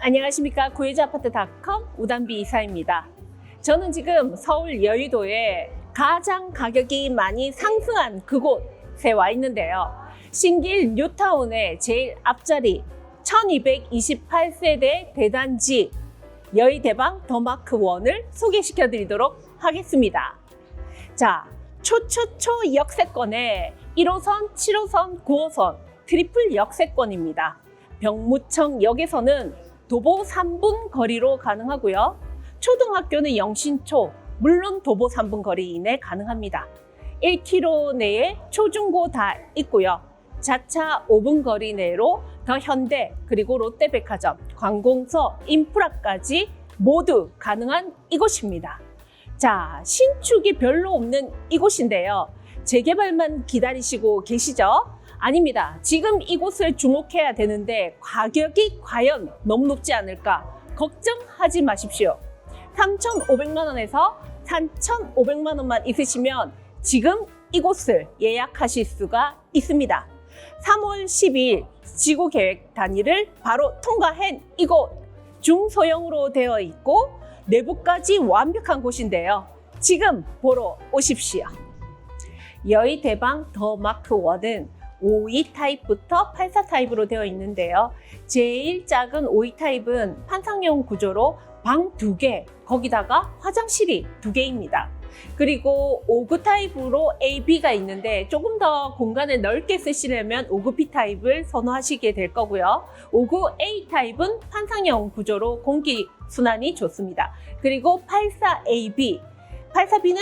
안녕하십니까 구해자아파트닷컴 우담비 이사입니다. 저는 지금 서울 여의도에 가장 가격이 많이 상승한 그곳에 와 있는데요. 신길 뉴타운의 제일 앞자리 1228세대 대단지 여의대방 더마크 원을 소개시켜 드리도록 하겠습니다. 자, 초초초 역세권에 1호선, 7호선, 9호선 트리플 역세권입니다. 병무청역에서는 도보 3분 거리로 가능하고요. 초등학교는 영신초, 물론 도보 3분 거리 이내 가능합니다. 1km 내에 초중고 다 있고요. 자차 5분 거리 내로 더 현대 그리고 롯데백화점, 관공서, 인프라까지 모두 가능한 이곳입니다. 자, 신축이 별로 없는 이곳인데요. 재개발만 기다리시고 계시죠? 아닙니다. 지금 이곳을 주목해야 되는데 가격이 과연 너무 높지 않을까? 걱정하지 마십시오. 3,500만 원에서 4,500만 원만 있으시면 지금 이곳을 예약하실 수가 있습니다. 3월 10일 지구 계획 단위를 바로 통과한 이곳 중소형으로 되어 있고 내부까지 완벽한 곳인데요. 지금 보러 오십시오. 여의 대방 더 마크 1은 52 타입부터 84 타입으로 되어 있는데요. 제일 작은 52 타입은 판상형 구조로 방 두 개, 거기다가 화장실이 두 개입니다. 그리고 59 타입으로 A, B가 있는데 조금 더 공간을 넓게 쓰시려면 59 B 타입을 선호하시게 될 거고요. 59 A 타입은 판상형 구조로 공기 순환이 좋습니다. 그리고 84 AB, 84B는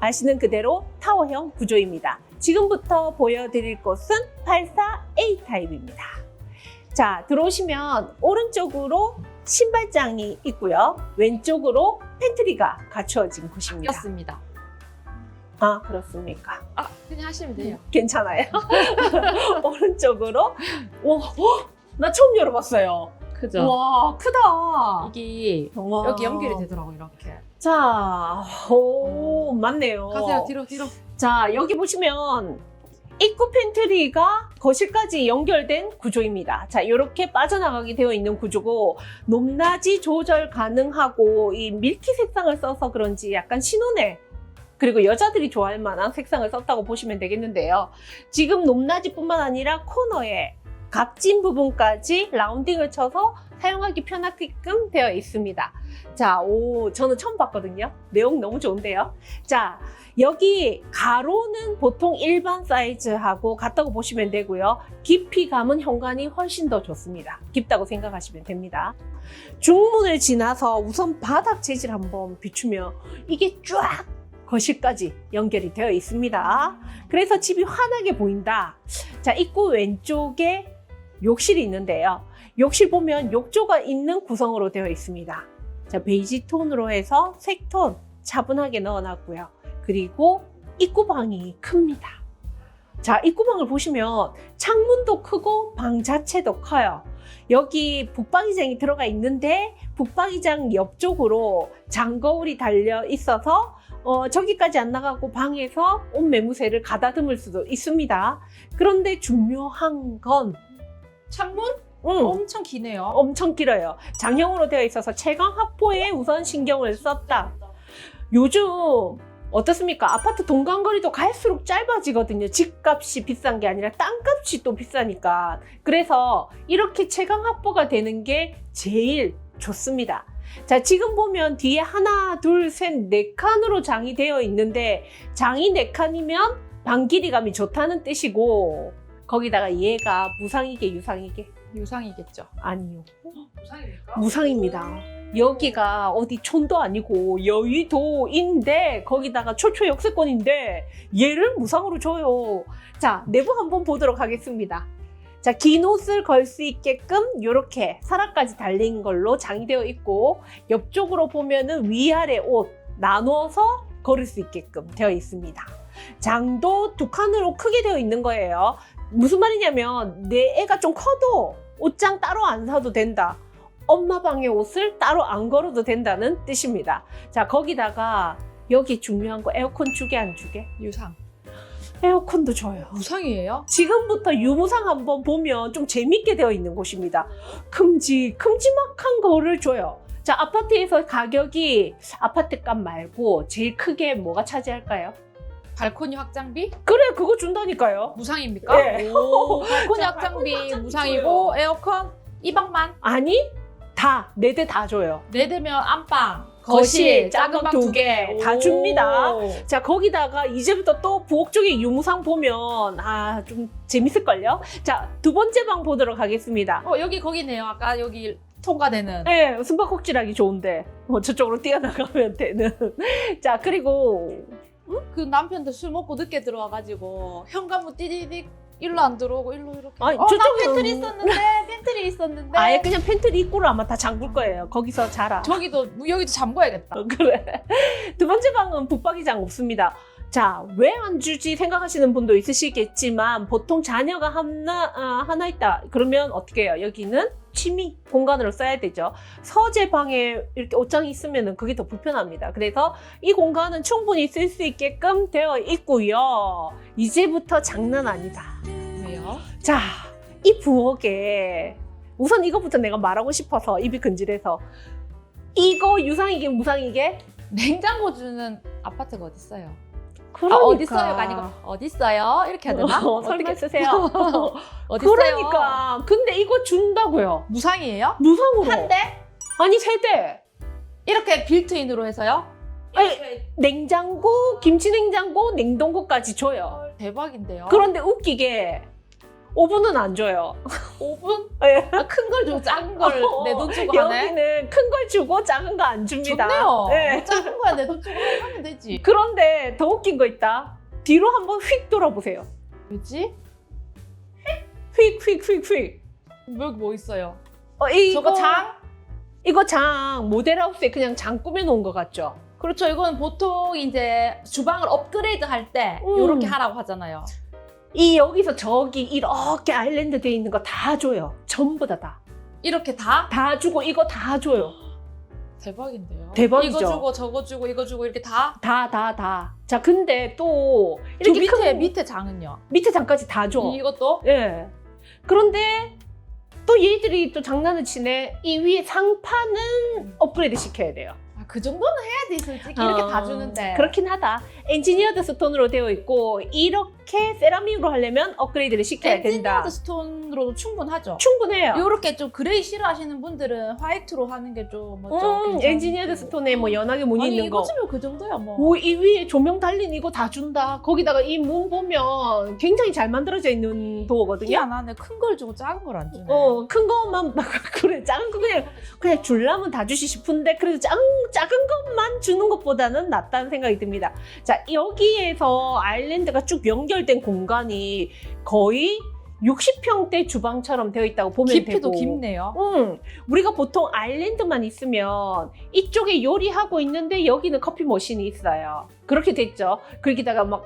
아시는 그대로 타워형 구조입니다. 지금부터 보여드릴 곳은 84A 타입입니다. 자, 들어오시면 오른쪽으로 신발장이 있고요. 왼쪽으로 팬트리가 갖추어진 곳입니다. 였습니다. 아, 그렇습니까? 아, 그냥 하시면 돼요. 괜찮아요. 오른쪽으로. 와, 어, 나 처음 열어봤어요. 그죠? 와, 크다. 이게 와. 여기 연결이 되더라고 이렇게. 자, 오, 맞네요. 가세요 뒤로 뒤로. 자, 여기 보시면 입구 팬트리가 거실까지 연결된 구조입니다. 자, 이렇게 빠져나가게 되어 있는 구조고 높낮이 조절 가능하고 이 밀키 색상을 써서 그런지 약간 신혼의 그리고 여자들이 좋아할 만한 색상을 썼다고 보시면 되겠는데요. 지금 높낮이뿐만 아니라 코너에 각진 부분까지 라운딩을 쳐서 사용하기 편하게끔 되어 있습니다. 자, 오, 저는 처음 봤거든요. 내용 너무 좋은데요. 자, 여기 가로는 보통 일반 사이즈하고 같다고 보시면 되고요. 깊이감은 현관이 훨씬 더 좋습니다. 깊다고 생각하시면 됩니다. 중문을 지나서 우선 바닥 재질 한번 비추면 이게 쫙 거실까지 연결이 되어 있습니다. 그래서 집이 환하게 보인다. 자, 입구 왼쪽에 욕실이 있는데요. 욕실 보면 욕조가 있는 구성으로 되어 있습니다. 자, 베이지 톤으로 해서 색톤 차분하게 넣어놨고요. 그리고 입구방이 큽니다. 자, 입구방을 보시면 창문도 크고 방 자체도 커요. 여기 북박이장이 들어가 있는데 북박이장 옆쪽으로 장거울이 달려 있어서 어, 저기까지 안 나가고 방에서 온 매무새를 가다듬을 수도 있습니다. 그런데 중요한 건 창문 음, 엄청 기네요. 엄청 길어요. 장형으로 되어 있어서 채광 확보에 우선 신경을 썼다. 요즘 어떻습니까? 아파트 동간거리도 갈수록 짧아지거든요. 집값이 비싼 게 아니라 땅값이 또 비싸니까. 그래서 이렇게 채광 확보가 되는 게 제일 좋습니다. 자, 지금 보면 뒤에 하나, 둘, 셋, 네 칸으로 장이 되어 있는데 장이 네 칸이면 방 길이감이 좋다는 뜻이고 거기다가 얘가 무상이게 유상이게 유상이겠죠. 아니요. 유상입니까? 무상입니다. 여기가 어디 촌도 아니고 여의도인데 거기다가 초초 역세권인데 얘를 무상으로 줘요. 자, 내부 한번 보도록 하겠습니다. 자, 긴 옷을 걸 수 있게끔 이렇게 사라까지 달린 걸로 장이 되어 있고 옆쪽으로 보면은 위아래 옷 나누어서 걸을 수 있게끔 되어 있습니다. 장도 두 칸으로 크게 되어 있는 거예요. 무슨 말이냐면 내 애가 좀 커도 옷장 따로 안 사도 된다. 엄마 방의 옷을 따로 안 걸어도 된다는 뜻입니다. 자, 거기다가 여기 중요한 거 에어컨 주게 안 주게? 유상. 에어컨도 줘요. 무상이에요? 지금부터 유무상 한번 보면 좀 재밌게 되어 있는 곳입니다. 큼지, 큼지막한 거를 줘요. 자, 아파트에서 가격이 아파트 값 말고 제일 크게 뭐가 차지할까요? 발코니 확장비? 그래, 그거 준다니까요. 무상입니까? 네. 오, 발코니 자, 확장비 발코니 확장비 무상이고 에어컨 이 방만 아니, 다, 네 대 다 줘요. 네 대면 안방, 거실, 거실, 작은 작은 방방두두 개 개. 다 줍니다. 오. 자, 거기다가 이제부터 또 부엌 쪽에 유무상 보면, 아, 좀 재밌을걸요? 자, 두 번째 방 보도록 하겠습니다. 어 여기 거기네요. 아까 여기 통과되는. 네, 숨바꼭질하기 좋은데 뭐 저쪽으로 뛰어나가면 되는. 자 그리고 그 남편들 술 먹고 늦게 들어와가지고 현관문 띠디딕 일로 안 들어오고 일로 이렇게. 아니, 어, 나 저쪽은- 팬트리 있었는데 팬트리 있었는데. 아예 그냥 팬트리 입구를 아마 다 잠글 거예요. 거기서 자라. 저기도 여기도 잠궈야겠다. 어, 그래. 두 번째 방은 붙박이장 없습니다. 자, 왜 안 주지 생각하시는 분도 있으시겠지만 보통 자녀가 하나, 아, 하나 있다. 그러면 어떻게 해요? 여기는 취미 공간으로 써야 되죠. 서재 방에 이렇게 옷장이 있으면 그게 더 불편합니다. 그래서 이 공간은 충분히 쓸 수 있게끔 되어 있고요. 이제부터 장난 아니다. 왜요? 자, 이 부엌에 우선 이거부터 내가 말하고 싶어서 입이 근질해서 이거 유상이게 무상이게 냉장고 주는 아파트가 어디 있어요? 그러니까. 아, 어디 있어요가 아니고 어디 있어요? 이렇게 해야 되나? 어, 어떻게- 쓰세요. 어디 있어요? 그러니까 근데 이거 준다고요. 무상이에요? 무상으로. 한 대? 아니 세 대. 이렇게 빌트인으로 해서요? 아니, 냉장고, 김치 냉장고, 냉동고까지 줘요. 대박인데요. 그런데 웃기게 오븐은 안 줘요. 5분? 예. 큰걸 주고 작은 걸 어, 내돈 주고 하네? 여기는 큰 걸 주고 작은 거 안 줍니다. 좋네요. 예. 뭐 작은 거야 내 돈 주고 하면 되지. 그런데 더 웃긴 거 있다. 뒤로 한번 휙 돌아보세요. 왜지? 휙, 휙, 휙, 휙. 여기 뭐 있어요? 어, 이거 저거 장? 이거 장 모델하우스에 그냥 장 꾸며놓은 것 같죠? 그렇죠. 이건 보통 이제 주방을 업그레이드 할 때 음. 이렇게 하라고 하잖아요. 이 여기서 저기 이렇게 아일랜드 돼 있는 거 다 줘요. 전부 다 다. 이렇게 다? 다 주고 이거 다 줘요. 대박인데요. 대박이죠. 이거 주고 저거 주고 이거 주고 이렇게 다? 다, 다, 다. 자, 근데 또 저 이렇게 밑에 큰- 밑에 장은요? 밑에 장까지 다 줘. 이것도? 예. 그런데 또 얘들이 또 장난을 치네. 이 위에 상판은 업그레이드 시켜야 돼요. 아, 그 정도는 해야지 솔직히 이렇게 어, 다 주는데. 그렇긴 하다. 엔지니어드 스톤으로 되어 있고 이렇게 세라믹으로 하려면 업그레이드를 시켜야 된다. 엔지니어드 스톤으로도 충분하죠. 충분해요. 이렇게 좀 그레이 싫어하시는 분들은 화이트로 하는 게좀 뭐죠? 음, 엔지니어드 스톤에 뭐 연하게 무늬 아니 있는 이거 거. 주면 그 정도야 뭐. 오, 이 위에 조명 달린 이거 다 준다. 거기다가 이 문 보면 굉장히 잘 만들어져 있는 도어거든요. 희한하네. 큰걸 주고 작은 걸 안 주네. 어, 큰 것만 막 그래 작은 거 그냥 그냥 줄라면 다 주시 싶은데 그래도 작은 작은 것만 주는 것보다는 낫다는 생각이 듭니다. 자 여기에서 아일랜드가 쭉 연결된 공간이 거의 60평대 주방처럼 되어 있다고 보면 깊이도 되고. 깊네요. 응, 우리가 보통 아일랜드만 있으면 이쪽에 요리하고 있는데 여기는 커피 머신이 있어요. 그렇게 됐죠. 거기다가 막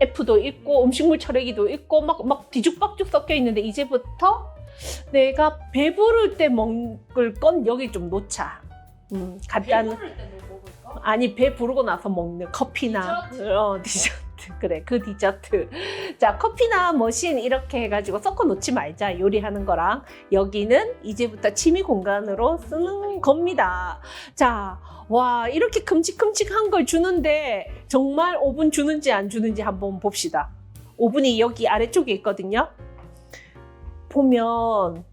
F도 있고 음식물 처리기도 있고 막, 막 뒤죽박죽 섞여 있는데 이제부터 내가 배부를 때 먹을 건 여기 좀 놓자. 음, 간단한 아니 배 부르고 나서 먹는 커피나. 디저트? 어 디저트. 그래 그 디저트. 자 커피나 머신 이렇게 해가지고 섞어 놓지 말자 요리하는 거랑. 여기는 이제부터 취미 공간으로 쓰는 겁니다. 자와 이렇게 큼직큼직한 걸 주는데 정말 오븐 주는지 안 주는지 한번 봅시다. 오븐이 여기 아래쪽에 있거든요. 보면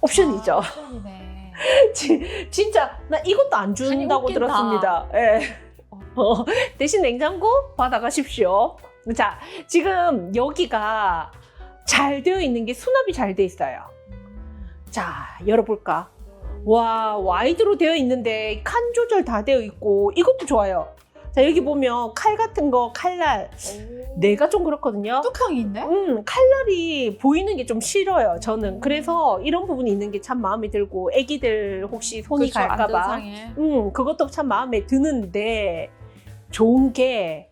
옵션이죠. 아. 지- 진짜 나 이것도 안 준다고 웃긴다. 들었습니다. 예. 어, 대신 냉장고 받아가십시오. 자, 지금 여기가 잘 되어 있는 게 수납이 잘 돼 있어요. 자, 열어볼까? 와, 와이드로 되어 있는데 칸 조절 다 되어 있고 이것도 좋아요. 자, 여기 보면 칼 같은 거, 칼날. 내가 좀 그렇거든요. 뚜껑이 있네? 음, 칼날이 보이는 게 좀 싫어요, 저는. 그래서 이런 부분이 있는 게 참 마음에 들고, 애기들 혹시 손이 그렇죠, 갈까봐. 안전상에. 음, 그것도 참 마음에 드는데, 좋은 게,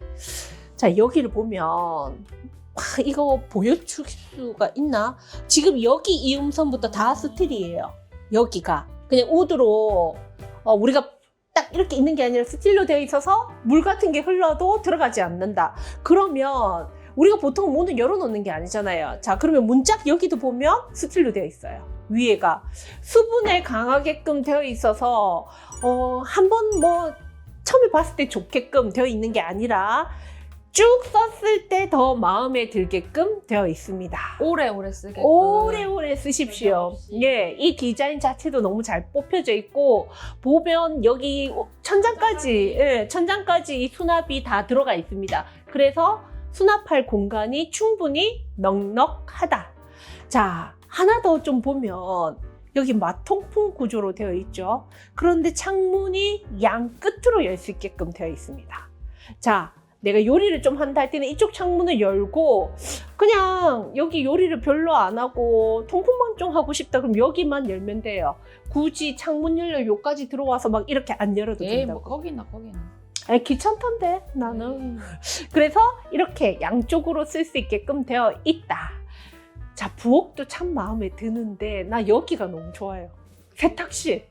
자, 여기를 보면, 와, 이거 보여줄 수가 있나? 지금 여기 이 음선부터 다 스틸이에요. 여기가. 그냥 우드로, 어, 우리가 딱 이렇게 있는 게 아니라 스틸로 되어 있어서 물 같은 게 흘러도 들어가지 않는다. 그러면 우리가 보통 문을 열어놓는 게 아니잖아요. 자, 그러면 문짝 여기도 보면 스틸로 되어 있어요. 위에가 수분에 강하게끔 되어 있어서 어, 한번 뭐 처음에 봤을 때 좋게끔 되어 있는 게 아니라 쭉 썼을 때 더 마음에 들게끔 되어 있습니다. 오래오래 쓰게. 오래오래 쓰십시오. 예, 이 디자인 자체도 너무 잘 뽑혀져 있고 보면 여기 천장까지, 예, 천장까지 이 수납이 다 들어가 있습니다. 그래서 수납할 공간이 충분히 넉넉하다. 자, 하나 더 좀 보면 여기 마통풍 구조로 되어 있죠. 그런데 창문이 양 끝으로 열 수 있게끔 되어 있습니다. 자, 내가 요리를 좀 한다 할 때는 이쪽 창문을 열고 그냥 여기 요리를 별로 안 하고 통풍만 좀 하고 싶다 그럼 여기만 열면 돼요. 굳이 창문 열려 요까지 들어와서 막 이렇게 안 열어도 에이 된다고. 뭐 거기나 거기나. 아, 귀찮던데 나는. 음. 그래서 이렇게 양쪽으로 쓸 수 있게끔 되어 있다. 자, 부엌도 참 마음에 드는데 나 여기가 너무 좋아요. 세탁실.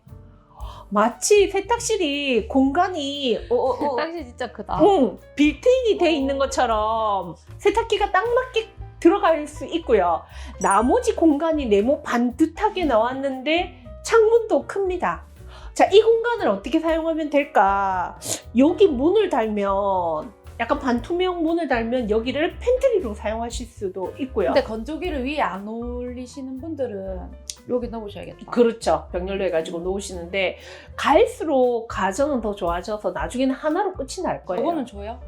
마치 세탁실이 공간이 어, 어, 어, 세탁실 진짜 크다. 응, 빌트인이 돼 있는 것처럼 세탁기가 딱 맞게 들어갈 수 있고요. 나머지 공간이 네모 반듯하게 나왔는데 창문도 큽니다. 자, 이 공간을 어떻게 사용하면 될까? 여기 문을 달면 약간 반투명 문을 달면 여기를 팬트리로 사용하실 수도 있고요. 근데 건조기를 위에 안 올리시는 분들은 여기 넣으셔야겠다. 그렇죠. 병렬로 해가지고 놓으시는데 갈수록 가정은 더 좋아져서 나중에는 하나로 끝이 날 거예요. 저거는 줘요?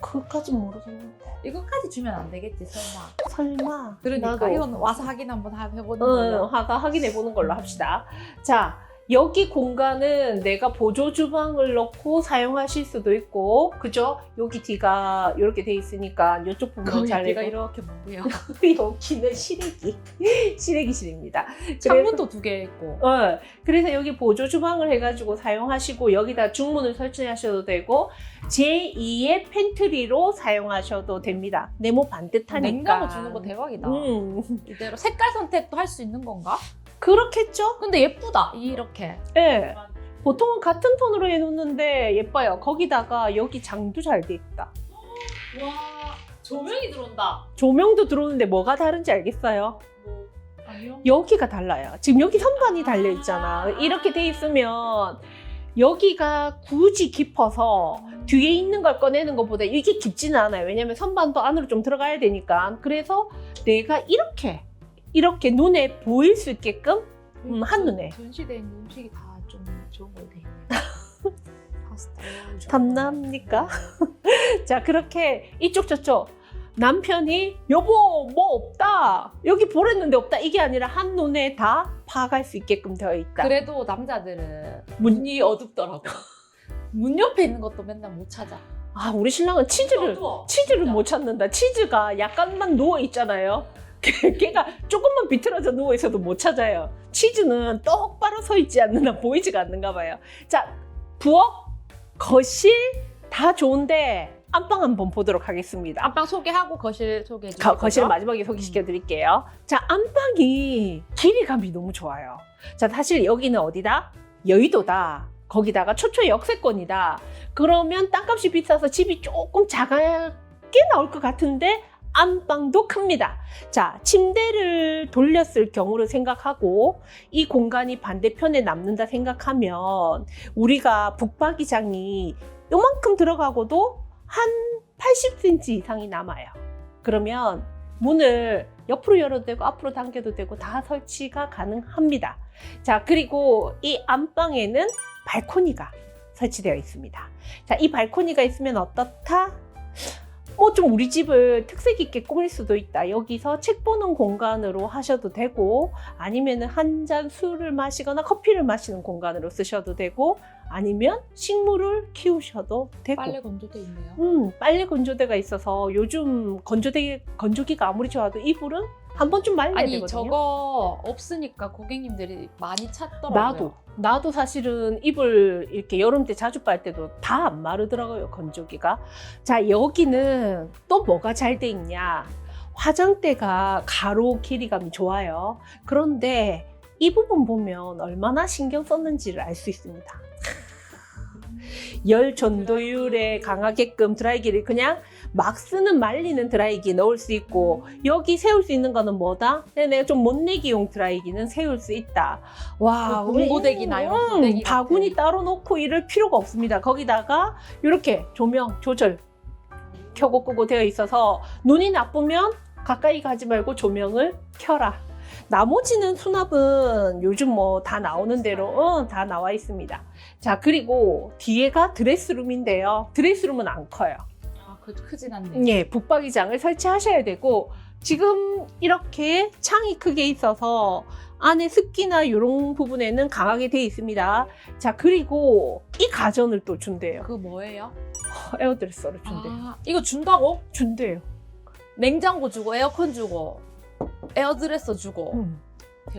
그것까지 모르겠는데. 이거까지 주면 안 되겠지 설마. 설마. 그러니까 나도. 이건 와서 확인 한번 하- 해보는 응, 걸로. 화가 확인해 보는 걸로 합시다. 자, 여기 공간은 내가 보조 주방을 넣고 사용하실 수도 있고, 그죠? 여기 뒤가 이렇게 돼 있으니까 이쪽 부분 잘 되고 이렇게 뭐예요? 여기는 시래기, 시래기실입니다. 창문도 두 개 있고. 어, 그래서 여기 보조 주방을 해가지고 사용하시고 여기다 중문을 설치하셔도 되고 제2의 팬트리로 사용하셔도 됩니다. 네모 반듯하니까. 냉장고 주는 거 대박이다. 음, 이대로 색깔 선택도 할 수 있는 건가? 그렇겠죠? 근데 예쁘다 이렇게. 예. 보통은 같은 톤으로 해놓는데 예뻐요. 거기다가 여기 장도 잘 돼 있다. 와 조명이 들어온다. 조명도 들어오는데 뭐가 다른지 알겠어요? 뭐 아니요. 여기가 달라요. 지금 여기 선반이 달려 있잖아. 이렇게 돼 있으면 여기가 굳이 깊어서 뒤에 있는 걸 꺼내는 것보다 이게 깊지는 않아요. 왜냐면 선반도 안으로 좀 들어가야 되니까. 그래서 내가 이렇게 이렇게 눈에 보일 수 있게끔 음, 한눈에. 있는 음식이 다 좀 좋은 걸 돼. 파스타. 탐납니까? 자 그렇게 이쪽 저쪽 남편이 여보 뭐 없다 여기 보랬는데 없다 이게 아니라 한 눈에 다 파갈 수 있게끔 되어 있다. 그래도 남자들은 문- 문이 어둡더라고. 문 옆에 있는 것도 맨날 못 찾아. 아 우리 신랑은 치즈를 어두워. 치즈를 진짜. 못 찾는다. 치즈가 약간만 누워 있잖아요. 걔- 걔가 조금만 비틀어져 누워 있어도 못 찾아요. 치즈는 똑바로 서 있지 않는 한 보이지가 않는가 봐요. 자 부엌, 거실 다 좋은데 안방 한번 보도록 하겠습니다. 안방 소개하고 거실 소개해 주세요. 거, 거실 마지막에 소개시켜 드릴게요. 자, 안방이 길이감이 너무 좋아요. 자, 사실 여기는 어디다? 여의도다. 거기다가 초초 역세권이다. 그러면 땅값이 비싸서 집이 조금 작게 나올 것 같은데 안방도 큽니다. 자, 침대를 돌렸을 경우를 생각하고 이 공간이 반대편에 남는다 생각하면 우리가 북박이장이 요만큼 들어가고도 한 80cm 이상이 남아요. 그러면 문을 옆으로 열어도 되고 앞으로 당겨도 되고 다 설치가 가능합니다. 자, 그리고 이 안방에는 발코니가 설치되어 있습니다. 자, 이 발코니가 있으면 어떻다? 뭐 좀 우리 집을 특색 있게 꾸밀 수도 있다. 여기서 책 보는 공간으로 하셔도 되고 아니면은 한 잔 술을 마시거나 커피를 마시는 공간으로 쓰셔도 되고 아니면 식물을 키우셔도 되고 빨래 건조대 있네요. 음, 빨래 건조대가 있어서 요즘 건조대 건조기가 아무리 좋아도 이불은 한 번쯤 말려야 아니 되거든요. 저거 없으니까 고객님들이 많이 찾더라고요. 나도 나도 사실은 이불 이렇게 여름 때 자주 빨 때도 다 안 마르더라고요 건조기가. 자 여기는 또 뭐가 잘 돼 있냐? 화장대가 가로 길이감이 좋아요. 그런데 이 부분 보면 얼마나 신경 썼는지를 알 수 있습니다. 열 전도율에 강하게끔 드라이기를 그냥 막 쓰는 말리는 드라이기 넣을 수 있고 여기 세울 수 있는 거는 뭐다? 네, 내가 좀 못내기용 드라이기는 세울 수 있다. 와, 그 봉고데기나 이런 음, 고데기 바구니 같은. 따로 놓고 이럴 필요가 없습니다. 거기다가 이렇게 조명 조절 켜고 끄고 되어 있어서 눈이 나쁘면 가까이 가지 말고 조명을 켜라. 나머지는 수납은 요즘 뭐 다 나오는 대로 어, 다 나와 있습니다. 자 그리고 뒤에가 드레스룸인데요. 드레스룸은 안 커요. 아, 그 크진 않네. 예, 붙박이장을 설치하셔야 되고 지금 이렇게 창이 크게 있어서 안에 습기나 이런 부분에는 강하게 돼 있습니다. 자 그리고 이 가전을 또 준대요. 그 뭐예요? 에어드레서를 준대요. 아, 이거 준다고? 준대요. 냉장고 주고 에어컨 주고 에어드레서 주고 음.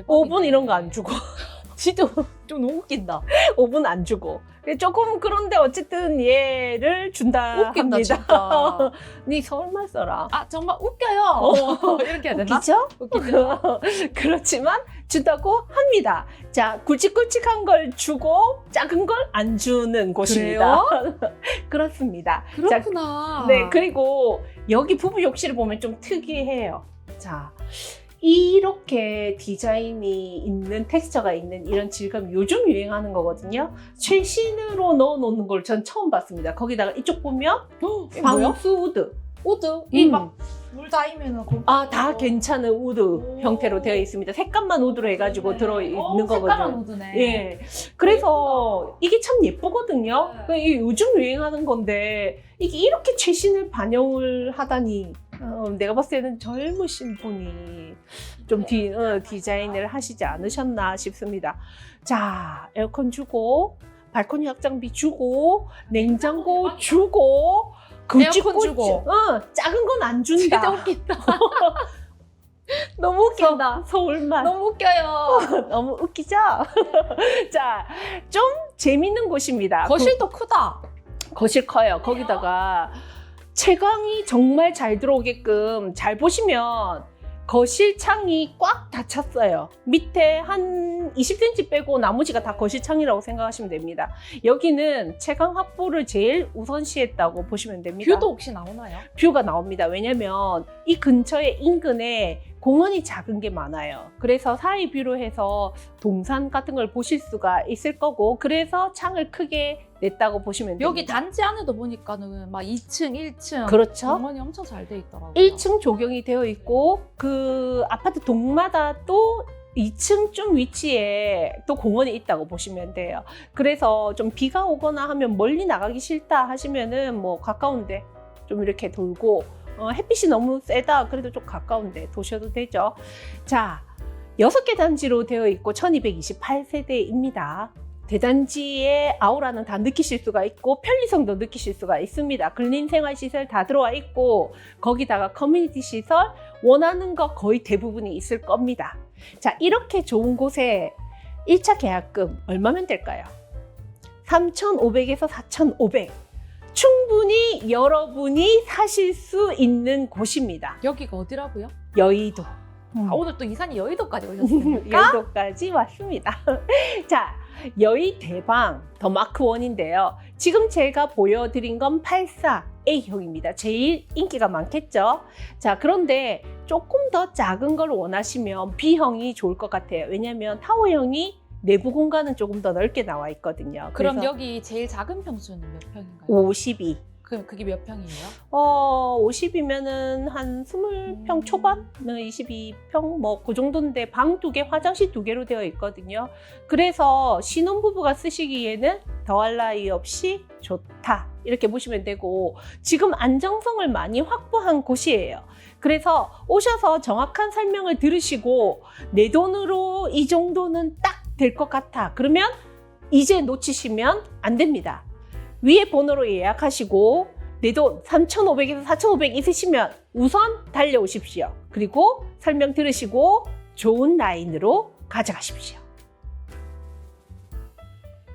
오븐 이런 거 안 주고. 진짜 좀 너무 웃긴다. 오븐 안 주고. 조금 그런데 어쨌든 얘를 준다 웃긴다 합니다. 네 서울말 써라. 아 정말 웃겨요. 이렇게 해야 되나? 웃기죠? 웃기죠. 그렇지만 준다고 합니다. 자, 굵직굵직한 걸 주고 작은 걸 안 주는 곳입니다. 그렇습니다. 자, 그렇구나. 네, 그리고 여기 부부 욕실을 보면 좀 특이해요. 자, 이렇게 디자인이 있는 텍스처가 있는 이런 질감 요즘 유행하는 거거든요. 최신으로 넣어놓는 걸 전 처음 봤습니다. 거기다가 이쪽 보면? 방수 우드. 우드 음. 이막 물 닿으면은 거기 아, 다 괜찮은 우드 오. 형태로 되어 있습니다. 색감만 우드로 해가지고 들어있는 어, 거거든요. 우드네. 예. 그래서 이게 참 예쁘거든요. 네. 그 이게 요즘 유행하는 건데 이게 이렇게 최신을 반영을 하다니 어, 내가 봤을 때는 젊으신 분이 좀 디, 어, 디자인을 하시지 않으셨나 싶습니다. 자, 에어컨 주고 발코니 확장비 주고 냉장고 주고 에어컨 주고. 어, 작은 건 안 진짜 준다. 웃긴다. 너무 웃긴다. 서울말. 너무 웃겨요. 너무 웃기죠? 자, 좀 재밌는 곳입니다. 거실도 크다. 거, 거실 커요. 거기다가 채광이 정말 잘 들어오게끔 잘 보시면 거실 창이 꽉 닫혔어요. 밑에 한 20cm 빼고 나머지가 다 거실 창이라고 생각하시면 됩니다. 여기는 채광 확보를 제일 우선시했다고 보시면 됩니다. 뷰도 혹시 나오나요? 뷰가 나옵니다. 왜냐면 이 근처에 인근에 공원이 작은 게 많아요. 그래서 사이 뷰로 해서 동산 같은 걸 보실 수가 있을 거고 그래서 창을 크게 냈다고 보시면 됩니다. 여기 단지 안에도 보니까는 막 2층, 1층 그렇죠. 공원이 엄청 잘 돼 있더라고요. 1층 조경이 되어 있고 그 아파트 동마다 또 2층쯤 위치에 또 공원이 있다고 보시면 돼요. 그래서 좀 비가 오거나 하면 멀리 나가기 싫다 하시면은 뭐 가까운데 좀 이렇게 돌고 어, 햇빛이 너무 세다 그래도 좀 가까운데 도셔도 되죠. 자, 여섯 개 단지로 되어 있고 1228세대입니다. 대단지의 아우라는 다 느끼실 수가 있고 편리성도 느끼실 수가 있습니다. 근린 생활 시설 다 들어와 있고 거기다가 커뮤니티 시설 원하는 거 거의 대부분이 있을 겁니다. 자, 이렇게 좋은 곳에 1차 계약금 얼마면 될까요? 3,500에서 4,500. 충분히 여러분이 사실 수 있는 곳입니다. 여기가 어디라고요? 여의도. 아, 오늘 또 이산이 여의도까지 오셨습니까? 여의도까지 왔습니다. 자, 여의 대방 더 마크 1인데요. 지금 제가 보여드린 건 84A형입니다. 제일 인기가 많겠죠. 자, 그런데 조금 더 작은 걸 원하시면 B형이 좋을 것 같아요. 왜냐하면 타워형이 내부 공간은 조금 더 넓게 나와 있거든요. 그럼 그래서 여기 제일 작은 평수는 몇 평인가요? 52. 그럼 그게 몇 평이에요? 어, 50이면은 한 20평 음. 초반? 22평? 뭐, 그 정도인데 방 두 개, 화장실 두 개로 되어 있거든요. 그래서 신혼부부가 쓰시기에는 더할 나위 없이 좋다. 이렇게 보시면 되고, 지금 안정성을 많이 확보한 곳이에요. 그래서 오셔서 정확한 설명을 들으시고, 내 돈으로 이 정도는 딱 될 것 같아. 그러면 이제 놓치시면 안 됩니다. 위에 번호로 예약하시고 내 돈 3,500에서 4,500 있으시면 우선 달려오십시오. 그리고 설명 들으시고 좋은 라인으로 가져가십시오.